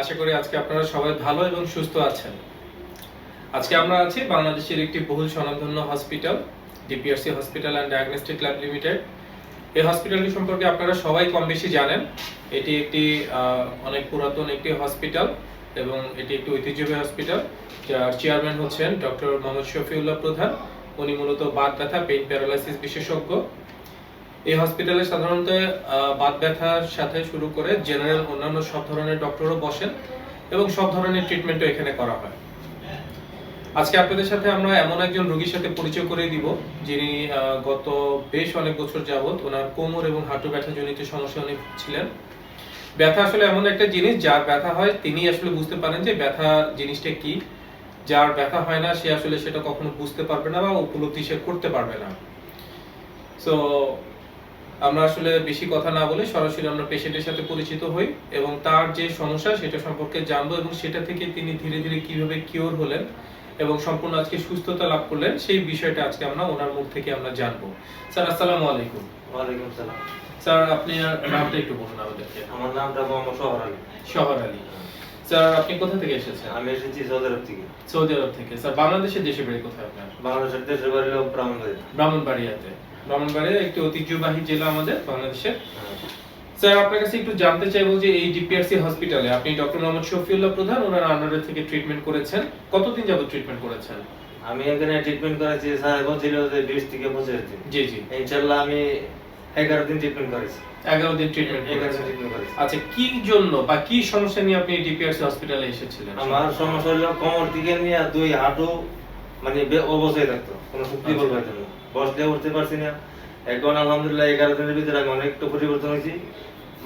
আশা করি আজকে আপনারা সবাই ভালো এবং সুস্থ আছেন। আজকে আমরা আছি বাংলাদেশের একটি বহুল স্বনামধন্য hospital DPRC hospital and diagnostic lab limited এই হসপিটালটি সম্পর্কে আপনারা সবাই কম বেশি জানেন। এটি একটি অনেক পুরাতন একটি হসপিটাল এবং এটি একটি ঐতিহ্যবাহী হসপিটাল যার চেয়ারম্যান হচ্ছেন ডক্টর মোহাম্মদ শফিউল্লাহ প্রধান। উনি মূলত বাত ব্যথা পেইন প্যারালাইসিস বিশেষজ্ঞ। এই হসপিটালে সাধারণত বাত ব্যথার সাথে শুরু করে জেনারেল অন্যান্য সব ধরনের ডক্টরও বসেন এবং সব ধরনের ট্রিটমেন্টও এখানে করা হয়। আজকে আপনাদের সাথে আমরা এমন একজন রোগীর সাথে পরিচয় করে দিব, যিনি গত বেশ অনেক বছর যাবত ওনার কোমর এবং হাঁটু ব্যথা জনিত সমস্যা উনি ছিলেন ব্যথা আসলে এমন একটা জিনিস, যার ব্যথা হয় তিনি আসলে বুঝতে পারেন যে ব্যথা জিনিসটা কি। যার ব্যথা হয় না, সে আসলে সেটা কখনো বুঝতে পারবে না বা উপলব্ধি সে করতে পারবে না। সো আমরা আসলে বেশি কথা না বলে সরাসরি আমরা পেশেন্টের সাথে পরিচিত হই এবং তার যে সমস্যা সেটা সম্পর্কে জানব এবং সেটা থেকে তিনি ধীরে ধীরে কীভাবে কিওর হলেন এবং সম্পূর্ণ আজকে সুস্থতা লাভ করলেন সেই বিষয়টা আজকে আমরা ওনার মুখ থেকে আমরা জানব। স্যার আসসালামু আলাইকুম। ওয়ালাইকুম সালাম স্যার আপনি নামটা একটু বলুন আমাদেরকে। আমার নামটা মোহাম্মদ সোহর আলী। শহর আলী। স্যার আপনি কোথা থেকে এসেছেন? আমি এসেছি সৌদি আরব থেকে। সৌদি আরব থেকে। স্যার বাংলাদেশের দেশে বাড়ি কোথায় আপনার? বাংলাদেশের দেশের বাড়ি হলো ব্রাহ্মণবাড়ি ব্রাহ্মণবাড়িয়াতে। ব্রাহ্মণবাড়িয়া একটি ঐতিহ্যবাহী জেলা আমাদের বাংলাদেশের। স্যার আপনার কাছে একটু জানতে চাইব যে এই ডিপিআরসি হসপিটালে আপনি ডক্টর মোহাম্মদ শফিউল্লাহ প্রধান ওনার আন্ডারে থেকে ট্রিটমেন্ট করেছেন। কতদিন যাবত ট্রিটমেন্ট করেছেন? আমি এখানে ট্রিটমেন্ট করেছি স্যার বলছিল যে বিশ থেকে পঁচিশ দিন। জি জি। ইনশাল্লাহ আমি এগারো দিন ট্রিটমেন্ট করেছি। এগারো দিন ট্রিটমেন্ট এগারো দিন ট্রিটমেন্ট করেছি। আচ্ছা কি জন্য বা কি সমস্যা নিয়ে আপনি ডিপিআরসি হসপিটালে এসেছিলেন? আমার সমস্যা হলো কোমর থেকে নিয়ে দুই হাঁটু মানে অবস্থায় থাকতো কোনো শক্তি বল পাইতো না বসলে উঠতে পারছি না। এখন আলহামদুলিল্লাহ এগারো দিনের ভিতরে আমি অনেকটা পরিবর্তন হয়েছি।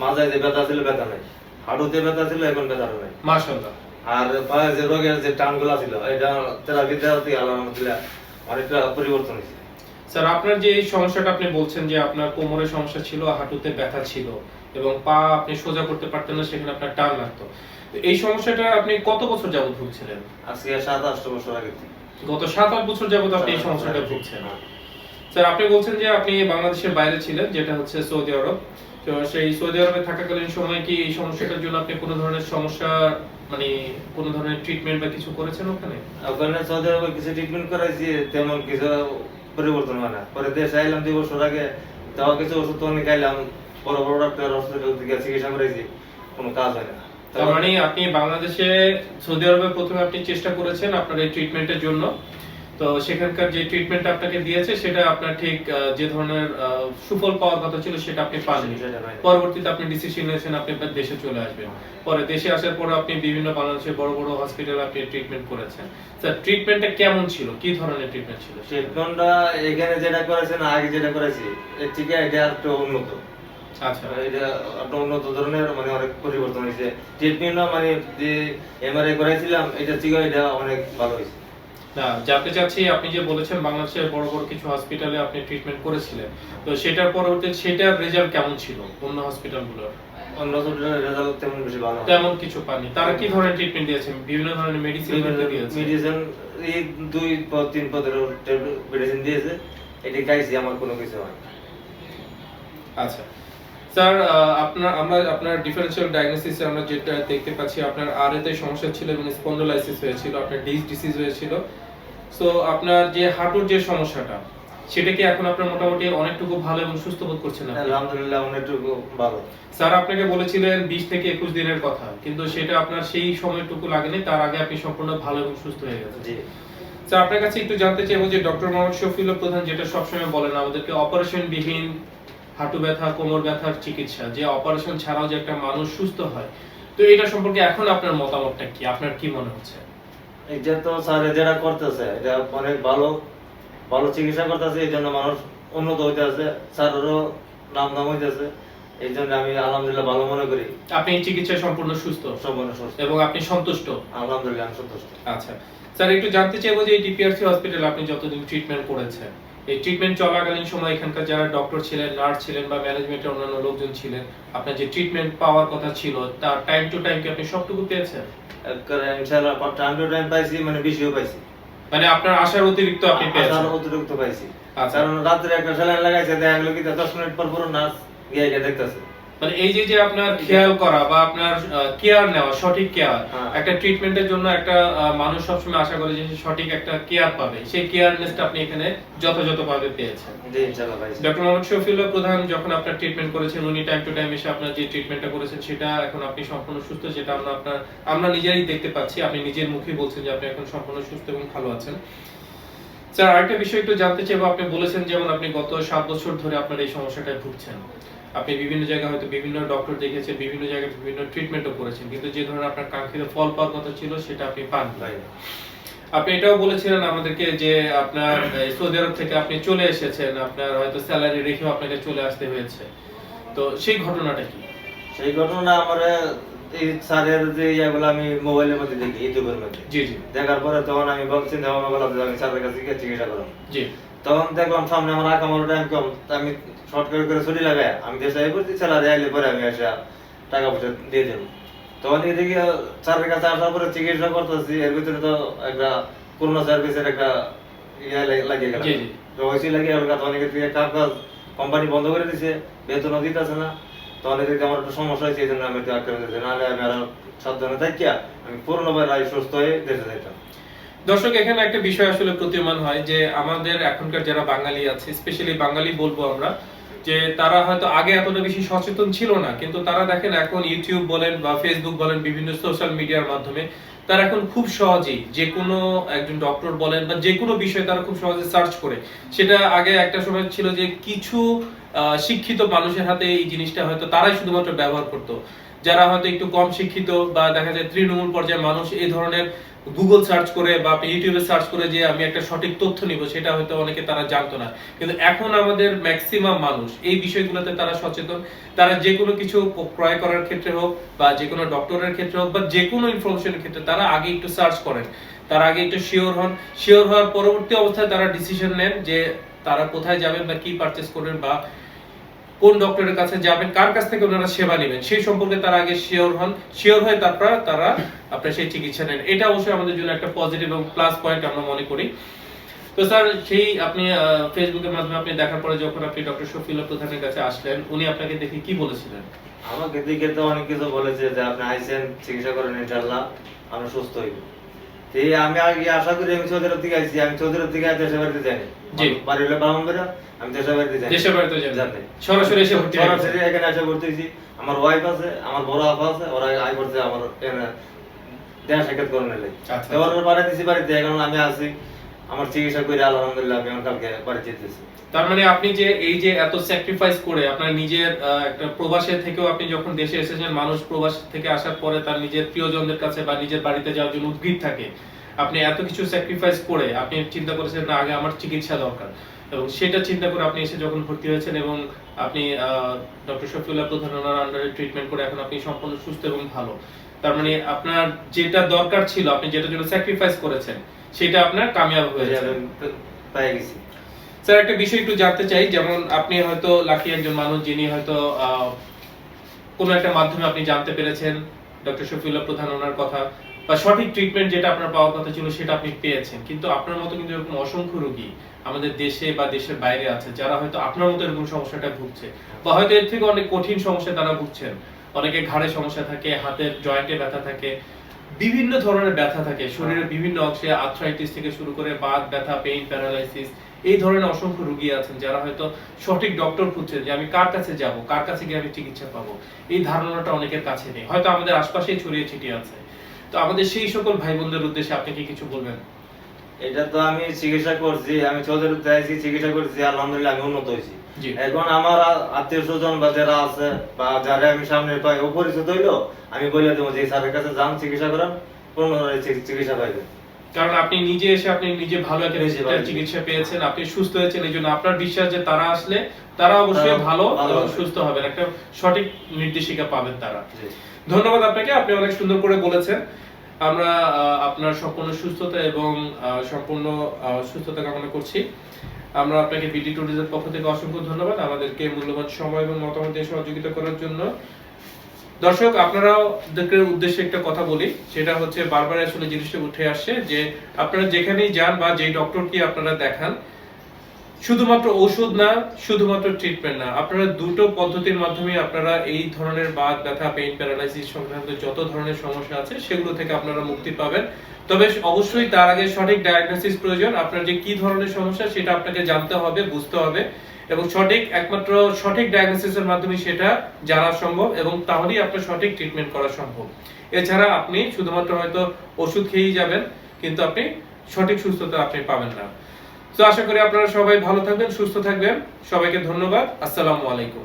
মাথায় যে ব্যথা ছিল ব্যথা নাই। হাঁটুতে ব্যথা ছিল এখন ব্যথা নাই। মাশাআল্লাহ। আর পায়ে যে রোগের যে টানগুলা ছিল এটা থেরাপি দেওয়াতে আলহামদুলিল্লাহ অনেকটা পরিবর্তন হয়েছে। স্যার আপনার যে এই সমস্যাটা আপনি বলছেন যে আপনার কোমরের সমস্যা ছিল হাঁটুতে ব্যথা ছিল এবং পা আপনি সোজা করতে পারতেন না সেখানে আপনার টান লাগতো। এই সমস্যাটা আপনি কত বছর যাবত ভুগছিলেন? আজকে সাত আটশো বছর আগে গত সাত আট বছর যাবত আপনি এই সমস্যাটা ভুগছেন। স্যার আপনি বলছেন যে আপনি বাংলাদেশের বাইরে ছিলেন যেটা হচ্ছে সৌদি আরব। তো সেই সৌদি আরবে থাকাকালীন সময় কি এই সমস্যাটার জন্য আপনি কোনো ধরনের সমস্যা মানে কোনো ধরনের ট্রিটমেন্ট বা কিছু করেছেন ওখানে? ওখানে সৌদি আরবে কিছু ট্রিটমেন্ট করাইছি তেমন কিছু পরিবর্তন হয় না। পরে দেশে আইলাম দুই বছর আগে তাও কিছু ওষুধ অনেক খাইলাম বড় বড় ডাক্তার হসপিটাল থেকে চিকিৎসা করেছি কোনো কাজ হয় না। তার মানে আপনি বাংলাদেশে সৌদি আরবে প্রথমে আপনি চেষ্টা করেছেন আপনার এই ট্রিটমেন্টের জন্য। তো সেখানকার যে ট্রিটমেন্ট আপনাকে দিয়েছে সেটা আপনার ঠিক যে ধরনের সুফল পাওয়ার কথা ছিল সেটা আপনি পাননি। পরবর্তীতে আপনি ডিসিশন নিয়েছেন আপনি আপনার দেশে চলে আসবেন। পরে দেশে আসার পর আপনি বিভিন্ন বাংলাদেশের বড় বড় হসপিটালে আপনি ট্রিটমেন্ট করেছেন। স্যার ট্রিটমেন্টটা কেমন ছিল? কি ধরনের ট্রিটমেন্ট ছিল ট্রিটমেন্টটা এখানে যেটা করেছেন আগে যেটা করেছি এর থেকে এটা একটু উন্নত। আচ্ছা। এটা একটা উন্নত ধরনের মানে অনেক পরিবর্তন হয়েছে। ট্রিটমেন্ট মানে যে এমআরআই করাইছিলাম এটা থেকে এটা অনেক ভালো হয়েছে। না জানতে চাচ্ছি আপনি যে বলেছেন বাংলাদেশের বড় বড় কিছু হসপিটালে আপনি ট্রিটমেন্ট করেছিলেন তো সেটার পরবর্তীতে সেটার রেজাল্ট কেমন ছিল অন্য হসপিটালগুলোর অন্য হসপিটালের রেজাল্ট তেমন বেশি ভালো তেমন কিছু পাননি। তারা কি ধরনের ট্রিটমেন্ট দিয়েছেন? বিভিন্ন ধরনের মেডিসিন দিয়েছে মেডিসিন এই দুই পদ তিন পদের মেডিসিন দিয়েছে। এটি খাইছি আমার কোনো কিছু হয় আচ্ছা। স্যার আপনার আমরা আপনার ডিফারেনশিয়াল ডায়াগনোসিসে আমরা যেটা দেখতে পাচ্ছি আপনার আরএতে সমস্যা ছিল এবং স্পন্ডোলাইসিস হয়েছিল আপনার ডিস ডিসিজ হয়েছিল। সো আপনার যে হাঁটুর যে সমস্যাটা সেটা কি এখন আপনার মোটামুটি অনেকটুকু ভালো এবং সুস্থ বোধ করছেন? আলহামদুলিল্লাহ অনেকটুকু ভালো। স্যার আপনাকে বলেছিলেন বিশ থেকে একুশ দিনের কথা কিন্তু সেটা আপনার সেই সময়টুকু লাগেনি তার আগে আপনি সম্পূর্ণ ভালো এবং সুস্থ হয়ে গেছেন। জি। স্যার আপনার কাছে একটু জানতে চাইব যে ডক্টর মোহাম্মদ শফিউল্লাহ প্রধান যেটা সবসময় বলেন আমাদেরকে অপারেশন বিহীন হাঁটু ব্যথা কোমর ব্যথার চিকিৎসা যে অপারেশন ছাড়াও যে একটা মানুষ সুস্থ হয় তো এটা সম্পর্কে এখন আপনার মতামতটা কি? আপনার কি মনে হচ্ছে? এটা তো স্যার যেটা করতেছে এটা অনেক ভালো ভালো চিকিৎসা করতেছে এই জন্য মানুষ উন্নত হইতেছে। স্যারেরও নাম নাম হইতেছে। এই জন্য আমি আলহামদুলিল্লাহ ভালো মনে করি। আপনি চিকিৎসায় সম্পূর্ণ সুস্থ? সম্পূর্ণ সুস্থ। এবং আপনি সন্তুষ্ট? আলহামদুলিল্লাহ আমি সন্তুষ্ট। আচ্ছা। স্যার একটু জানতে চাইব যে এই ডিপিআরসি হসপিটাল আপনি যতদিন ট্রিটমেন্ট করেছেন এই ট্রিটমেন্ট চলাকালীন সময় এখানকার যারা ডক্টর ছিলেন নার্স ছিলেন বা ম্যানেজমেন্টের অন্যান্য লোকজন ছিলেন আপনার যে ট্রিটমেন্ট পাওয়ার কথা ছিল তার টাইম টু টাইম কি আপনি সবটুকু পেয়েছেন? টাইম টু টাইম পাইছি মানে বেশিও পাইছি। মানে আপনার আশার অতিরিক্ত আপনি পেয়েছেন। আশার অতিরিক্ত পাইছি। আচ্ছা। কারণ রাত্রে একটা স্যালাইন লাগাইছে দেখা গেল কি দশ মিনিট পর পুরো নার্স গিয়ে গিয়ে দেখতেছে। মানে এই যে যে আপনার খেয়াল করা বা আপনার কেয়ার নেওয়া সঠিক কেয়ার হ্যাঁ। একটা ট্রিটমেন্টের জন্য একটা মানুষ সবসময় আশা করে যে সঠিক একটা কেয়ার পাবে। সেই কেয়ারনেসটা আপনি এখানে যথাযথভাবে পেয়েছেন। জি ইনশাআল্লাহ ভাই ডক্টর মোহাম্মদ শফিউল্লাহ প্রধান যখন আপনার ট্রিটমেন্ট করেছেন উনি টাইম টু টাইম এসে আপনার যে ট্রিটমেন্টটা করেছেন সেটা এখন আপনি সম্পূর্ণ সুস্থ যেটা আমরা আপনার আমরা নিজেরাই দেখতে পাচ্ছি। আপনি নিজের মুখে বলছেন যে আপনি এখন সম্পূর্ণ সুস্থ এবং ভালো আছেন। স্যার আরেকটা বিষয় একটু জানতে চাইব। আপনি বলেছেন যেমন আপনি গত সাত বছর ধরে আপনার এই সমস্যাটায় ভুগছেন। আপনি বিভিন্ন জায়গায় হয়তো বিভিন্ন ডক্টর দেখেছেন বিভিন্ন জায়গায় বিভিন্ন ট্রিটমেন্টও করেছেন কিন্তু যে ধরনের আপনার কাঙ্ক্ষিত ফল পাওয়ার কথা ছিল সেটা আপনি পান আপনি এটাও বলেছিলেন আমাদেরকে যে আপনার সৌদি আরব থেকে আপনি চলে এসেছেন আপনার হয়তো স্যালারি রেখেও আপনাকে চলে আসতে হয়েছে। তো সেই ঘটনাটা কি? সেই ঘটনা আমার এই স্যারের যে ইয়াগুলো আমি মোবাইলের মধ্যে দেখি ইউটিউবের মধ্যে। জি জি। দেখার পরে তখন আমি ভাবছি ভাবনা বললাম আমি স্যারের কাছে গিয়ে চিকিৎসা করলাম জি। তখন দেখলাম সামনে আমার আকামালো টাইম কম আমি শর্ট করে করে ছুটি আমি দেশে আই করছি পরে আমি টাকা পয়সা দিয়ে দেবো। তখন এদিকে স্যারের কাছে আসার পরে চিকিৎসা করতেছি এর ভিতরে তো একটা করোনা সার্ভিসের একটা ইয়ে লাগিয়ে গেল জি, জি। তো ওইসি লাগিয়ে গেল তখন এদিকে কাজ কাজ কোম্পানি বন্ধ করে দিছে বেতনও দিতেছে না। তখন এদিকে আমার একটা সমস্যা হয়েছে এই জন্য আমি নাহলে আমি আরও সাবধানে থাকিয়া আমি পুরোনোভাবে সুস্থ হয়ে দেশে যাইতাম। দর্শক এখানে একটা বিষয় আসলে প্রতীয়মান হয় যে আমাদের এখনকার যারা বাঙালি আছে স্পেশালি বাঙালি বলব আমরা যে তারা হয়তো আগে এতটা বেশি সচেতন ছিল না, কিন্তু তারা দেখেন এখন ইউটিউব বলেন বা ফেসবুক বলেন, বিভিন্ন সোশ্যাল মিডিয়ার মাধ্যমে তারা এখন খুব সহজেই যে কোনো একজন ডক্টর বলেন বা যে কোনো বিষয় তারা খুব সহজে সার্চ করে। সেটা আগে একটা সময় ছিল যে কিছু শিক্ষিত মানুষের হাতে এই জিনিসটা হয়তো তারাই শুধুমাত্র ব্যবহার করতো। যারা হয়তো একটু কম শিক্ষিত বা দেখা যায় তৃণমূল পর্যায়ের মানুষ এই ধরনের গুগল সার্চ করে বা ইউটিউবে সার্চ করে যে আমি একটা সঠিক তথ্য নিব, সেটা হয়তো অনেকে তারা জানতো না। কিন্তু এখন আমাদের ম্যাক্সিমাম মানুষ, এই বিষয়গুলোতে তারা সচেতন। তারা যে কোনো কিছু ক্রয় করার ক্ষেত্রে হোক বা যে কোনো ডক্টরের ক্ষেত্রে হোক বা যে কোনো ইনফরমেশনের ক্ষেত্রে তারা আগে একটু সার্চ করেন। তারা আগে একটু শিওর হন। শিওর হওয়ার পরবর্তী অবস্থায় তারা ডিসিশন নেন যে তারা কোথায় যাবেন বা কি পারচেস করবেন বা কোন ডক্টরের কাছে যাবেন, কার কাছ থেকে ওনারা সেবা নেবেন, সেই সম্পর্কে তারা আগে শিওর হন, শিওর হয়ে তারপর তারা আপনার সেই চিকিৎসা নেন। এটা অবশ্যই আমাদের জন্য একটা পজিটিভ এবং প্লাস পয়েন্ট আমরা মনে করি। তো স্যার, সেই আপনি ফেসবুকের মাধ্যমে আপনি দেখার পরে যখন আপনি ডক্টর শফিউল্লাহ প্রধানের কাছে আসলেন, উনি আপনাকে দেখে কি বলেছিলেন? আমাকে দিকে তো অনেক কিছু বলেছে যে আপনি আইসেন, চিকিৎসা করেন ইনশাল্লাহ আমরা সুস্থ হইব। এই আমি আগে আশা করি আমি আরব থেকে আইছি, আমি সৌদি আরব থেকে আর দেশের বাড়িতে যাইনি জি। বাড়ি হলো আমি দেশের বাড়িতে যাই। দেশের বাড়িতে যাতে। সরাসরি এসে ভর্তি সরাসরি এখানে এসে ভর্তি হয়েছি। আমার ওয়াইফ আছে আমার বড় আপা আছে ওরা আই করছে আমার দেখা সাক্ষাৎ করে নিলে। আচ্ছা। তো ওরা দিছি বাড়িতে এখন আমি আছি। আমার চিকিৎসা করে আলহামদুলিল্লাহ আমি কালকে বাড়ি যেতেছি। তার মানে আপনি যে এই যে এত স্যাক্রিফাইস করে আপনার নিজের একটা প্রবাসে থেকেও আপনি যখন দেশে এসেছেন মানুষ প্রবাস থেকে আসার পরে তার নিজের প্রিয়জনদের কাছে বা নিজের বাড়িতে যাওয়ার জন্য উদ্গ্রীব থাকে। আপনি এত কিছু স্যাক্রিফাইস করে আপনি চিন্তা করেছেন না আগে আমার চিকিৎসা দরকার। এবং সেটা চিন্তা করে আপনি এসে যখন ভর্তি হয়েছেন এবং আপনি ডক্টর শফিউল্লাহ প্রধান ওনার আন্ডারে ট্রিটমেন্ট করে এখন আপনি সম্পূর্ণ সুস্থ এবং ভালো। তার মানে আপনার যেটা দরকার ছিল আপনি যেটার জন্য স্যাক্রিফাইস করেছেন সেটা আপনার কামিয়াব হয়েছে আমি পেয়ে গেছি। স্যার একটা বিষয় একটু জানতে চাই যেমন আপনি হয়তো লাকি একজন মানুষ যিনি হয়তো আহ, কোনো একটা মাধ্যমে আপনি জানতে পেরেছেন ডক্টর শফিউল্লাহ প্রধান ওনার কথা। বা সঠিক ট্রিটমেন্ট যেটা আপনার পাওয়ার কথা ছিল সেটা আপনি পেয়েছেন। কিন্তু আপনার মতো কিন্তু এরকম অসংখ্য রোগী আমাদের দেশে বা দেশের বাইরে আছে, যারা হয়তো আপনার মতো এরকম সমস্যাটা ভুগছে বা হয়তো এর থেকে অনেক কঠিন সমস্যা তারা ভুগছেন। অনেকে ঘাড়ে সমস্যা থাকে, হাতের জয়েন্টে ব্যথা থাকে, বিভিন্ন ধরনের ব্যথা থাকে, শরীরের বিভিন্ন অংশে আর্থ্রাইটিস থেকে শুরু করে বাত, ব্যথা পেইন প্যারালাইসিস এই ধরনের অসংখ্য রুগী আছেন যারা হয়তো সঠিক ডক্টর খুঁজছেন যে আমি কার কাছে যাব, কার কাছে গিয়ে আমি চিকিৎসা পাবো। এই ধারণাটা অনেকের কাছে নেই। হয়তো আমাদের আশপাশেই ছড়িয়ে ছিটিয়ে আছে। তো আমাদের সেই সকল ভাই বোনদের উদ্দেশ্যে আপনি কি কিছু বলবেন? এটা তো আমি চিকিৎসা করছি আমি চৌধুরী চাইছি চিকিৎসা করছি আলহামদুলিল্লাহ আমি উন্নত হয়েছি। এখন আমার আত্মীয় স্বজন বা যারা আছে বা যারা আমি সামনে পাই অপরিচিত হইল আমি বলে দেবো যে স্যারের কাছে যান চিকিৎসা করান পূর্ণ চিকিৎসা পাইবেন। কারণ আপনি নিজে এসে আপনি নিজে ভালো একটা। চিকিৎসা পেয়েছেন আপনি সুস্থ হয়েছেন এই জন্য আপনার বিশ্বাস যে তারা আসলে তারা অবশ্যই ভালো এবং। সুস্থ হবেন একটা সঠিক নির্দেশিকা পাবেন তারা। ধন্যবাদ আপনাকে আপনি অনেক সুন্দর করে বলেছেন। আমরা আপনার সম্পূর্ণ সুস্থতা এবং সম্পূর্ণ সুস্থতা কামনা করছি। আমরা আপনাকে বিডি ট্যুরিজমের পক্ষ থেকে অসংখ্য ধন্যবাদ আমাদেরকে মূল্যবান সময় এবং মতামত দিয়ে সহযোগিতা করার জন্য। দর্শক, আপনারাও দেখের উদ্দেশ্যে একটা কথা বলি। সেটা হচ্ছে, বারবার আসলে জিনিসটা উঠে আসছে যে, আপনারা যেখানেই যান বা যেই ডক্টরকে আপনারা দেখান, শুধুমাত্র ওষুধ না, শুধুমাত্র ট্রিটমেন্ট না, আপনারা দুটো পদ্ধতির মাধ্যমে আপনারা এই ধরনের বাদ ব্যথা পেইন প্যারালাইসিস সংক্রান্ত যত ধরনের সমস্যা আছে, সেগুলো থেকে আপনারা মুক্তি পাবেন। তবে অবশ্যই তার আগে সঠিক ডায়াগনোসিস প্রয়োজন। আপনার যে কি ধরনের সমস্যা সেটা আপনাকে জানতে হবে, বুঝতে হবে। এবং সঠিক, একমাত্র সঠিক ডায়াগনোসিসের মাধ্যমে সেটা জানা সম্ভব এবং তাহলেই আপনার সঠিক ট্রিটমেন্ট করা সম্ভব। এছাড়া আপনি শুধুমাত্র হয়তো ওষুধ খেয়েই যাবেন, কিন্তু আপনি সঠিক সুস্থতা আপনি পাবেন না। তো আশা করি আপনারা সবাই ভালো থাকবেন, সুস্থ থাকবেন। সবাইকে ধন্যবাদ। আসসালামু আলাইকুম।